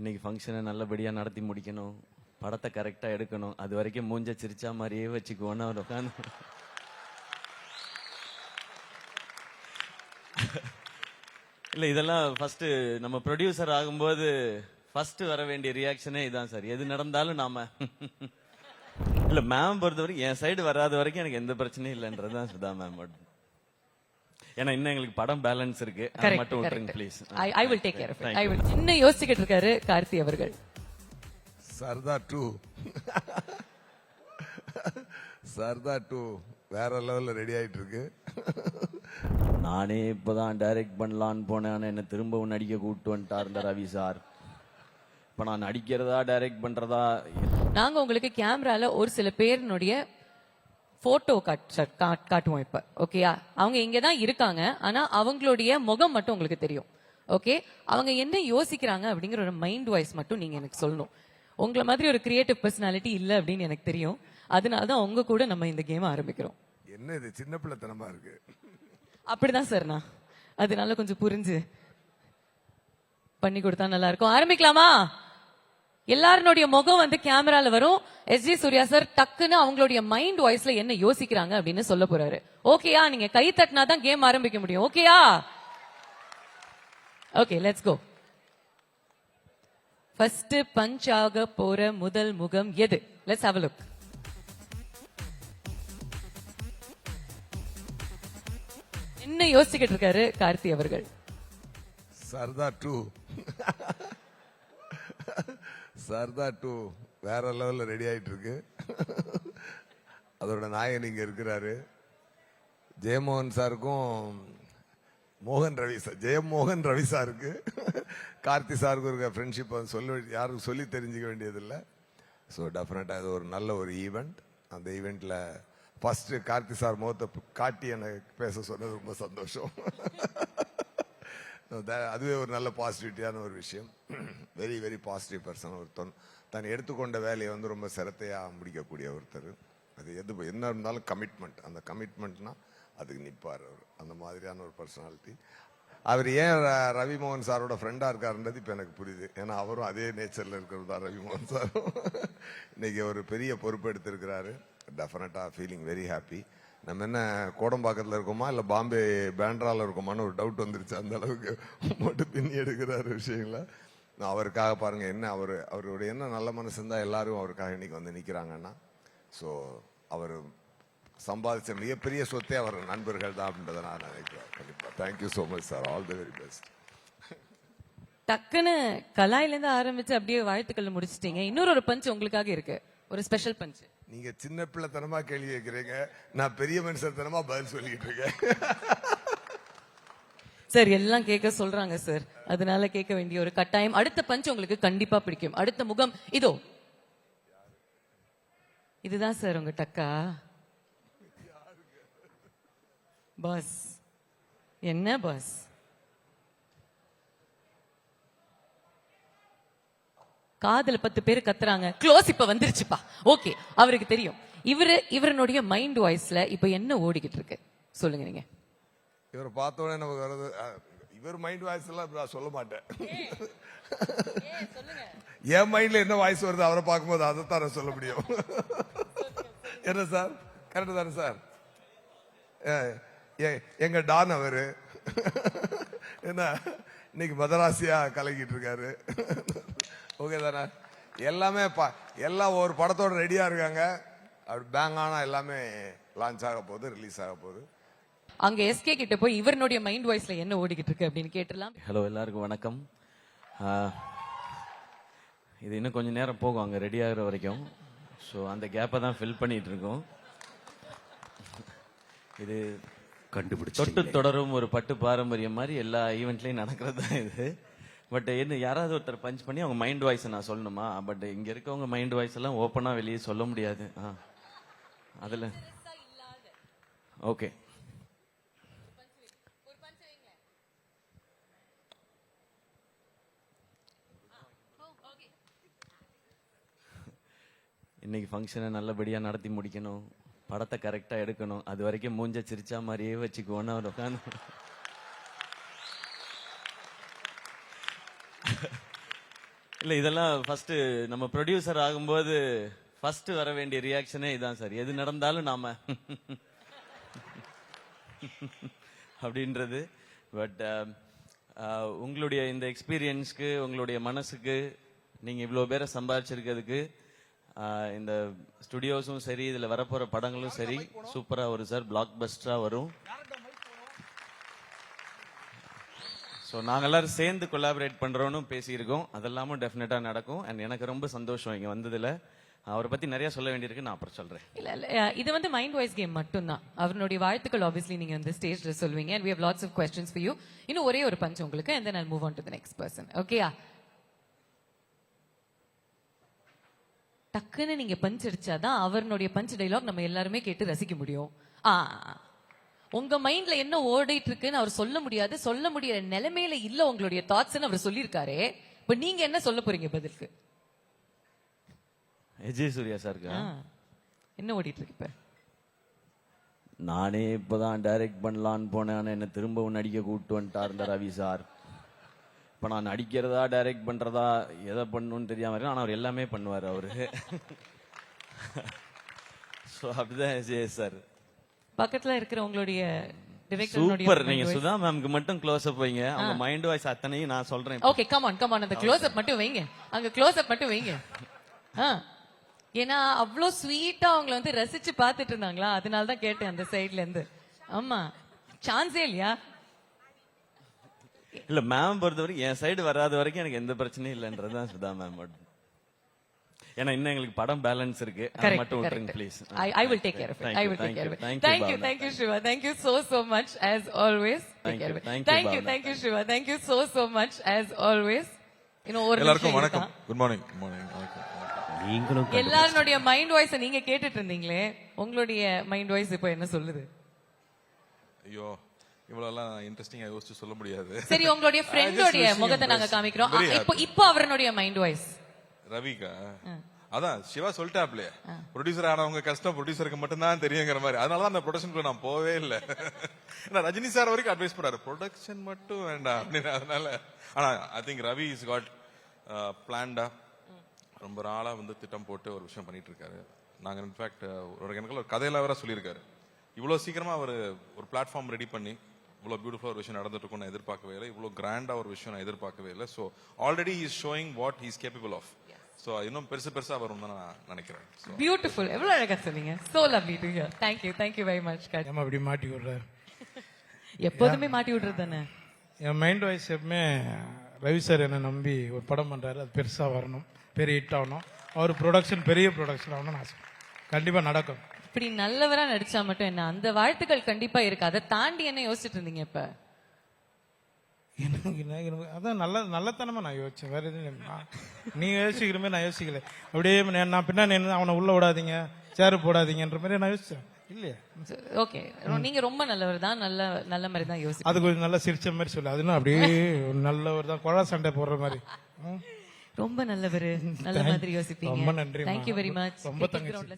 இன்னைக்கு ஃபங்க்ஷனை நல்லபடியாக நடத்தி முடிக்கணும். படத்தை கரெக்டாக எடுக்கணும். அது வரைக்கும் மூஞ்ச சிரிச்சா மாதிரியே வச்சுக்குவோன்னு அவர் உட்காந்து இல்லை இதெல்லாம் ஃபஸ்ட்டு நம்ம ப்ரொடியூசர் ஆகும்போது ஃபஸ்ட்டு வர வேண்டிய ரியாக்ஷனே இதான் சார் எது நடந்தாலும் நாம. இல்லை மேம் பொறுத்த வரைக்கும் என் சைடு வராத வரைக்கும் எனக்கு எந்த பிரச்சனையும் இல்லைன்றது தான் சுதா மேம் ஏன்னா இன்னும் எங்களுக்கு படம் பேலன்ஸ் இருக்கு. அதை மட்டும் விட்டுருங்க please I will take care of it I will என்ன யோசிச்சுக்கிட்டு இருக்காரு கார்த்தி அவர்கள். Sarda two. சர்தா டூ வேற லெவல்ல ரெடி ஆயிட்டு இருக்கு. நானே இப்பதான் டைரக்ட் பண்ணலான்னு போனேன். என்ன திரும்பவும் நடிக்க கூப்பிட்டு வந்துட்டார் இந்த ரவி சார். இப்ப நான் நடிக்கிறதா டைரக்ட் பண்றதா? நாங்க உங்களுக்கு கேமரால ஒரு சில பேரினுடைய போட்டோ காட்டுவோம் இப்ப. ஓகேயா அவங்க இங்க தான் இருக்காங்க. ஆனா அவங்களுடைய முகம் மட்டும் உங்களுக்கு தெரியும். ஓகே அவங்க என்ன யோசிக்கிறாங்க அப்படிங்கிற ஒரு மைண்ட் வாய்ஸ் மட்டும் நீங்க எனக்கு சொல்லணும். உங்களை மாதிரி ஒரு கிரியேட்டிவ் பர்சனாலிட்டி இல்ல அப்படின்னு எனக்கு தெரியும். அதனால தான் உங்க கூட நம்ம இந்த கேம் ஆரம்பிக்கிறோம். என்ன இது? சின்ன பிள்ளைத்தனமா இருக்கு. அப்படிதான் சார் நான். அதனால கொஞ்சம் புரிஞ்சு பண்ணி கொடுத்தா நல்லா இருக்கும். ஆரம்பிக்கலாமா? எல்லாருடைய முகம் வந்து கேமரால வரும். எஸ் ஜி சூர்யா சார் டக்குன்னு அவங்களுடைய மைண்ட் வாய்ஸ்ல என்ன யோசிக்கிறாங்க அப்படின்னு சொல்ல போறாரு. ஓகேயா நீங்க கை தட்டினா தான் கேம் ஆரம்பிக்க முடியும். ஓகேயா okay let's go first punch ஆக போற முதல் முகம் எது? லெட்ஸ் ஹவ் லுக் என்ன யோசிச்சுக்கிட்டு இருக்காரு கார்த்தி அவர்கள்? Sarda two. சர்தா டூ வேற லெவலில் ரெடி ஆகிட்டு இருக்கு அதோட நாயகன் இங்கே இருக்கிறாரு. ஜெயமோகன் சாருக்கும் மோகன் ரவி சார் ஜெயமோகன் ரவி சாருக்கு. கார்த்தி சாருக்கு இருக்க ஃப்ரெண்ட்ஷிப் சொல்ல யாருக்கும் சொல்லி தெரிஞ்சுக்க வேண்டியதில்லை. ஸோ டெஃபினட்டாக இது ஒரு நல்ல ஒரு ஈவெண்ட் அந்த ஈவெண்ட்டில் ஃபஸ்ட்டு கார்த்தி சார் முகத்தை காட்டி எனக்கு பேச சொன்னது ரொம்ப சந்தோஷம். அதுவே ஒரு நல்ல பாசிட்டிவிட்டியான ஒரு விஷயம். வெரி வெரி பாசிட்டிவ் பர்சன் ஒருத்தன். தொன் தான் எடுத்துக்கொண்ட வேலையை வந்து ரொம்ப சிரத்தையாக முடிக்கக்கூடிய ஒருத்தர். அது எது என்ன இருந்தாலும் கமிட்மெண்ட் அந்த கமிட்மெண்ட்னா அதுக்கு நிற்பார் அவர். அந்த மாதிரியான ஒரு பர்சனாலிட்டி அவர் ஏன் ரவிமோகன் சாரோட ஃப்ரெண்டாக இருக்காருன்றது இப்போ எனக்கு புரியுது. ஏன்னா அவரும் அதே நேச்சரில் இருக்கிறது தான் ரவிமோகன் சாரும். இன்னைக்கு ஒரு பெரிய பொறுப்பு எடுத்திருக்கிறாரு. டெஃபினட்டாக ஃபீலிங் வெரி ஹாப்பி நம்ம என்ன கோடம்பாக்கத்தில் இருக்கோமா? இல்லை பாம்பே பேண்ட்ராவில் இருக்கோமான்னு ஒரு டவுட் வந்துருச்சு. அந்த அளவுக்கு மட்டும் பின்னி எடுக்கிறாரு விஷயங்கள. அவருக்காக பாருங்கள் என்ன அவர் அவருடைய என்ன நல்ல மனசு இருந்தால் எல்லாரும் அவருக்காக இன்னைக்கு வந்து நிற்கிறாங்கன்னா ஸோ அவர் சம்பாதிச்ச மிகப்பெரிய சொத்தே அவர் நண்பர்கள் தான் அப்படின்றத நான் நினைக்கிறேன். கண்டிப்பாக thank you so much sir all the very best டக்குன்னு கலாயிலேருந்து ஆரம்பித்து ஆரம்பிச்சு அப்படியே வாழ்த்துக்கள் முடிச்சிட்டீங்க. இன்னொரு ஒரு பஞ்ச் உங்களுக்காக இருக்கு. ஒரு ஸ்பெஷல் பஞ்ச் நீங்க சின்ன பிள்ளைத்தனமா கேள்வி கேட்குறீங்க நான் பெரிய மனுஷத்தனமா பதில் சொல்லிட்டு இருக்கேன். சார் எல்லாம் கேட்க சொல்றாங்க சார் அதனால கேட்க வேண்டிய ஒரு கட்டாயம். அடுத்த பஞ்ச் உங்களுக்கு கண்டிப்பா பிடிக்கும். அடுத்த முகம் இதோ. இதுதான் சார் உங்க டக்கா. பாஸ் என்ன பாஸ் காதல பத்து பேர் கத்துறாங்க. க்ளோஸ் இப்ப வந்துருச்சுப்பா. ஓகே அவருக்கு தெரியும். இவரு இவரனுடைய மைண்ட் வாய்ஸ்ல இப்ப என்ன ஓடிக்கிட்டு இருக்கு? சொல்லுங்க நீங்க. இவரை பார்த்த உடனே நமக்கு வருது இவர் மைண்ட் வாய்ஸ் எல்லாம் நான் சொல்ல மாட்டேன். என் மைண்ட்ல என்ன வாய்ஸ் வருது அவரை பார்க்கும்போது அதை நான் சொல்ல முடியும். என்ன சார்? கரெக்டு தானே சார்? ஏ- ஏ- எங்க டான் அவரு. என்ன இன்னைக்கு மதராசியா கலக்கிட்டு இருக்காரு. ஓகே தானே? எல்லாமே பா- எல்லாம் ஒரு படத்தோட ரெடியா இருக்காங்க. அப்படி பேங் ஆனா எல்லாமே லான்ச் ஆக போகுது ரிலீஸ் ஆக போகுது. அங்க எஸ்கே கிட்ட போய் இவருடைய மைண்ட் வாய்ஸ்ல என்ன ஓடிக்கிட்டு இருக்கு அப்படின்னு கேட்டுலாம் ஹலோ எல்லாருக்கும் வணக்கம். இது இன்னும் கொஞ்ச நேரம் போகும் அங்கே ரெடி ஆகுற வரைக்கும். ஸோ அந்த கேப்பை தான் ஃபில் பண்ணிட்டு இருக்கோம். இது கண்டுபிடிச்சு தொட்டு தொடரும் ஒரு பட்டு பாரம்பரியம் மாதிரி எல்லா ஈவெண்ட்லயும் நடக்கிறது தான் இது? பட் என்ன யாராவது ஒருத்தர் பஞ்ச் பண்ணி அவங்க மைண்ட் வாய்ஸ் நான் சொல்லணுமா? பட் இங்க இருக்கவங்க மைண்ட் வாய்ஸ் எல்லாம் ஓப்பனா வெளியே சொல்ல முடியாது. ஆ. அதுல. ஓகே இன்னைக்கு ஃபங்க்ஷனை நல்லபடியா நடத்தி முடிக்கணும். படத்தை கரெக்டாக எடுக்கணும். அது வரைக்கும் மூஞ்ச சிரிச்சா மாதிரியே வச்சுக்குவோன்னு அவர் உட்காந்து இல்ல இதெல்லாம் ஃபர்ஸ்ட் நம்ம ப்ரொடியூசர் ஆகும்போது ஃபர்ஸ்ட் வர வேண்டிய ரியாக்ஷனே இதான் சார் எது நடந்தாலும் நாம அப்படின்றது. பட் உங்களுடைய இந்த எக்ஸ்பீரியன்ஸ்க்கு உங்களுடைய மனசுக்கு நீங்க இவ்வளவு பேரை சம்பாதிச்சிருக்கிறதுக்கு ஆஹ், இந்த ஸ்டுடியோஸும் சரி இதுல வரப்போற படங்களும் சரி சூப்பரா வரும் சார் பிளாக் பஸ்டரா வரும். ஸோ நாங்கள் எல்லாரும் சேர்ந்து கொலாபரேட் பண்ணுறோன்னு பேசியிருக்கோம். அதெல்லாமும் டெஃபினட்டாக நடக்கும். அண்ட் எனக்கு ரொம்ப சந்தோஷம் இங்கே வந்ததில். அவரை பத்தி நிறைய சொல்ல வேண்டியிருக்கு. நான் அப்புறம் சொல்றேன். இல்ல இல்ல. இது வந்து மைண்ட் வாய்ஸ் கேம் மட்டும்தான். அவருடைய வாழ்த்துக்கள் ஆப்வியஸ்லி நீங்க வந்து ஸ்டேஜ்ல சொல்வீங்க. And we have lots of questions for you இன்னும் ஒரே ஒரு பஞ்ச் உங்களுக்கு. And then I move on to the next person. ஓகேயா டக்குன்னு நீங்க பஞ்ச் அடிச்சாதான் அவருடைய பஞ்ச் டைலாக் நம்ம எல்லாருமே கேட்டு ரசிக்க முடியும். ஆ. உங்க மைண்ட்ல என்ன ஓடிட்டு இருக்குன்னு அவர் சொல்ல முடியாது. சொல்ல முடியற நிலைமையில இல்ல உங்களுடைய தாட்ஸ்னு அவர் சொல்லியிருக்காரு. இப்ப நீங்க என்ன சொல்ல போறீங்க பதிலுக்கு? விஜய் சூர்யா சாருக்கு. என்ன ஓடிட்டு இருக்கு இப்ப? நானே இப்பதான் டைரக்ட் பண்ணலான்னு போனேன். என்ன திரும்பவும் நடிக்க கூப்பிட்டு வந்துட்டார் இந்த ரவி சார். இப்ப நான் நடிக்கிறதா டைரக்ட் பண்றதா எதை பண்ணணும்னு தெரியாம இருக்கு ஆனா அவர் எல்லாமே பண்ணுவார் அவரு. ஸோ அப்படிதான் சார். பக்கத்துல இருக்கிற உங்களுடைய director-னுடைய சூப்பர் நீங்க. சுதா மேம்க்கு மட்டும் க்ளோஸ் அப் வைங்க. அவங்க மைண்ட் வாய்ஸ் அத்தனையும் நான் சொல்றேன் okay come on come on அந்த க்ளோஸ் அப் மட்டும் வைங்க. அங்க க்ளோஸ் அப் மட்டும் வைங்க. ஏன்னா அவ்வளோ ஸ்வீட்டா அவங்கள வந்து ரசிச்சு பார்த்துட்டு இருந்தாங்களா? அதனால தான் கேட்டேன் அந்த சைடுல இருந்து. ஆமா. சான்ஸே இல்லையா? இல்ல மேம் பொறுத்த வரைக்கும் என் சைடு வராத வரைக்கும் எனக்கு எந்த பிரச்சனையும் இல்லைன்றதுதான் சுதா மேம் மட்டும் ஏன்னா இன்னும் எங்களுக்கு படம் பேலன்ஸ் இருக்கு அதை மட்டும். விட்டுருங்க please take care of it. I will take care of it. Thank you, thank you, Shiva. Thank you so, so much as always. You, Thank you, Bhavna. thank you, Shiva. Thank you so, so much as always. இன்னும் ஒரு எல்லாருக்கும் வணக்கம்? Good morning good morning வணக்கம் நீங்களும் எல்லாருடைய mind voice நீங்க கேட்டுட்டு இருந்தீங்களே உங்களுடைய மைண்ட் வாய்ஸ் இப்போ என்ன சொல்லுது ஐயோ இவ்வளவு இன்ட்ரெஸ்டிங்கா யோசிச்சு சொல்ல முடியாது சரி உங்களுடைய wishing முகத்தை நாங்க. காமிக்கிறோம் இப்போ இப்போ அவருடைய மைண்ட் வாய்ஸ் ரவிக்கா. அதான் சிவா சொல்லிட்டாப்லே. ப்ரொடியூசர் ஆனவங்க கஷ்டம் ப்ரொடியூசருக்கு மட்டும்தான் தெரியுங்கிற மாதிரி. அதனால தான் அந்த ப்ரொடக்ஷனுக்குள்ள நான் போவே இல்லை. ஏன்னா ரஜினி சார் வரைக்கும் அட்வைஸ் பண்ணாரு ப்ரொடக்ஷன் மட்டும் வேண்டாம். அப்படின்னு அதனால. ஆனா I think Ravi is got பிளான்டா ரொம்ப நாளா வந்து திட்டம் போட்டு ஒரு விஷயம் பண்ணிட்டு இருக்காரு. நாங்க இன்ஃபேக்ட் ஒரு எனக்கு ஒரு கதையில வேற சொல்லியிருக்காரு. இவ்வளவு சீக்கிரமா அவர் ஒரு பிளாட்ஃபார்ம் ரெடி பண்ணி இவ்வளவு பியூட்டிஃபுல்லா ஒரு விஷயம் நடந்துட்டு இருக்கும் நான் எதிர்பார்க்கவே இல்லை. இவ்வளவு கிராண்டா ஒரு விஷயம் நான் எதிர்பார்க்கவே இல்லை. So already is showing what he's capable of so இன்னும் பெருசு பெருசா வரும் தான் நான் நினைக்கிறேன். பியூட்டிஃபுல் எவ்வளவு அழகா சொன்னீங்க. So lovely to hear thank you thank you very much ஏமா இப்படி மாட்டி விடுற எப்போதுமே மாட்டி விடுறது தானே? என் மைண்ட் வாய்ஸ் எப்பவுமே ரவி சார் என்னை நம்பி ஒரு படம் பண்றாரு. அது பெருசா வரணும். பெரிய ஹிட் ஆகணும். அவர் ப்ரொடக்ஷன் பெரிய ப்ரொடக்ஷன் ஆகணும்னு ஆசை கண்டிப்பா நடக்கும். இப்படி நல்லவரா நடிச்சா மட்டும் என்ன அந்த வாழ்த்துக்கள் கண்டிப்பா இருக்கு. அதை தாண்டி என்ன யோசிச்சுட்டு இருந்தீங்க இப்ப? எனக்கு என்ன- எனக்கு அதான் நல்ல நல்லத்தனமா நான் யோசிச்சேன். வேற எதுவும் நீ யோசிக்கிற மாதிரி நான் யோசிக்கல. அப்படியே நான் நான் பின்னாடி நின்னு அவனை உள்ள விடாதீங்க சேரு போடாதீங்கன்ற மாதிரி நான் யோசிச்சேன். இல்லையா? ஓகே நீங்க ரொம்ப நல்லவர் தான். நல்ல நல்ல மாதிரி தான் யோசி அது கொஞ்சம் நல்லா சிரிச்ச மாதிரி சொல்லு. அதுன்னு அப்படியே நல்லவர் தான். குழா சண்டை போடுற மாதிரி. ரொம்ப நல்லவர். நல்ல மாதிரி யோசிப்பீங்க. ரொம்ப நன்றிம்மா. தேங்க்யூ வெரி மச் ரொம்ப தங்கச்சி.